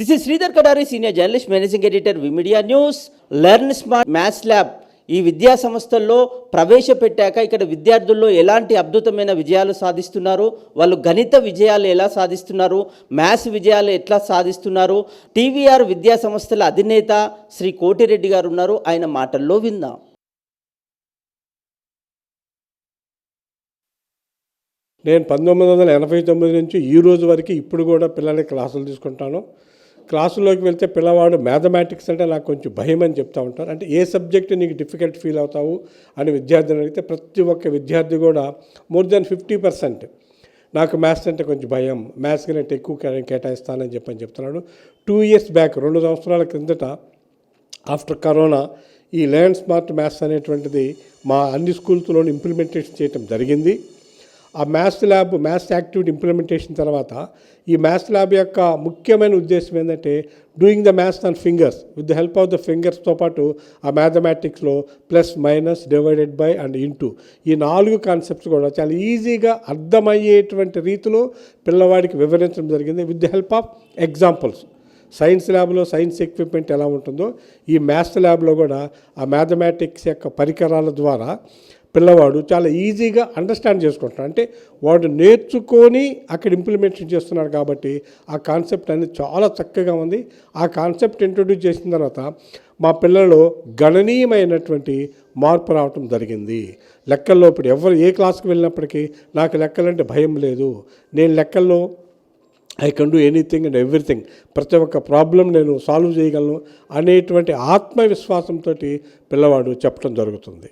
This is Sridhar Kadari senior journalist managing editor Vimedia news learn smart maths lab ఈ విద్యా సంస్థల్లో ప్రవేశపెట్టాక ఇక్కడ విద్యార్థుల్లో ఎలాంటి అద్భుతమైన విజయాలు సాధిస్తున్నారు? వాళ్ళు గణిత విజయాలు ఎలా సాధిస్తున్నారు? మ్యాథ్స్ విజయాలు ఎట్లా సాధిస్తున్నారు? టీవీఆర్ విద్యా సంస్థల అధినేత శ్రీ కోటిరెడ్డి గారు ఉన్నారు. ఆయన మాటల్లో విందాం. నేను పంతొమ్మిది వందల ఎనభై తొమ్మిది నుంచి ఈ రోజు వరకు ఇప్పుడు కూడా పిల్లలకి క్లాసులు తీసుకుంటాను. క్లాసులోకి వెళ్తే పిల్లవాడు మ్యాథమెటిక్స్ అంటే నాకు కొంచెం భయం అని చెప్తా ఉంటారు. అంటే ఏ సబ్జెక్ట్ నీకు డిఫికల్ట్ ఫీల్ అవుతావు అని విద్యార్థిని అడిగితే ప్రతి ఒక్క విద్యార్థి కూడా మోర్ దెన్ ఫిఫ్టీ పర్సెంట్ నాకు మ్యాథ్స్ అంటే కొంచెం భయం. మ్యాథ్స్ నేను ఎక్కువ కేటాయిస్తానని కేటాయిస్తానని చెప్పని చెప్తున్నాడు. టూ ఇయర్స్ బ్యాక్ రెండు సంవత్సరాల క్రిందట ఆఫ్టర్ కరోనా ఈ ల్యాండ్ స్మార్ట్ మ్యాథ్స్ అనేటువంటిది మా అన్ని స్కూల్స్లోనూ ఇంప్లిమెంటేషన్ చేయటం జరిగింది. ఆ maths lab maths activity implementation తర్వాత ఈ మ్యాథ్స్ ల్యాబ్ యొక్క ముఖ్యమైన ఉద్దేశం ఏంటంటే doing the maths on fingers with the help of the ఫింగర్స్తో పాటు ఆ మ్యాథమెటిక్స్లో plus minus divided by and into ఈ నాలుగు కాన్సెప్ట్స్ కూడా చాలా ఈజీగా అర్థమయ్యేటువంటి రీతిలో పిల్లవాడికి వివరించడం జరిగింది with the help of examples science ల్యాబ్లో సైన్స్ ఎక్విప్మెంట్ ఎలా ఉంటుందో ఈ మ్యాథ్స్ ల్యాబ్లో కూడా ఆ మ్యాథమెటిక్స్ యొక్క పరికరాల ద్వారా పిల్లవాడు చాలా ఈజీగా అండర్స్టాండ్ చేసుకుంటున్నాడు. అంటే వాడు నేర్చుకొని అక్కడ ఇంప్లిమెంటేషన్ చేస్తున్నాడు కాబట్టి ఆ కాన్సెప్ట్ అనేది చాలా చక్కగా ఉంది. ఆ కాన్సెప్ట్ ఇంట్రొడ్యూస్ చేసిన తర్వాత మా పిల్లలు గణనీయమైనటువంటి మార్పు రావటం జరిగింది. లెక్కల్లో ఇప్పుడు ఎవరు ఏ క్లాస్కి వెళ్ళినప్పటికీ నాకు లెక్కలంటే భయం లేదు. నేను లెక్కల్లో I can do anything and everything ప్రతి ఒక్క ప్రాబ్లం నేను సాల్వ్ చేయగలను అనేటువంటి ఆత్మవిశ్వాసంతో పిల్లవాడు చెప్పడం జరుగుతుంది.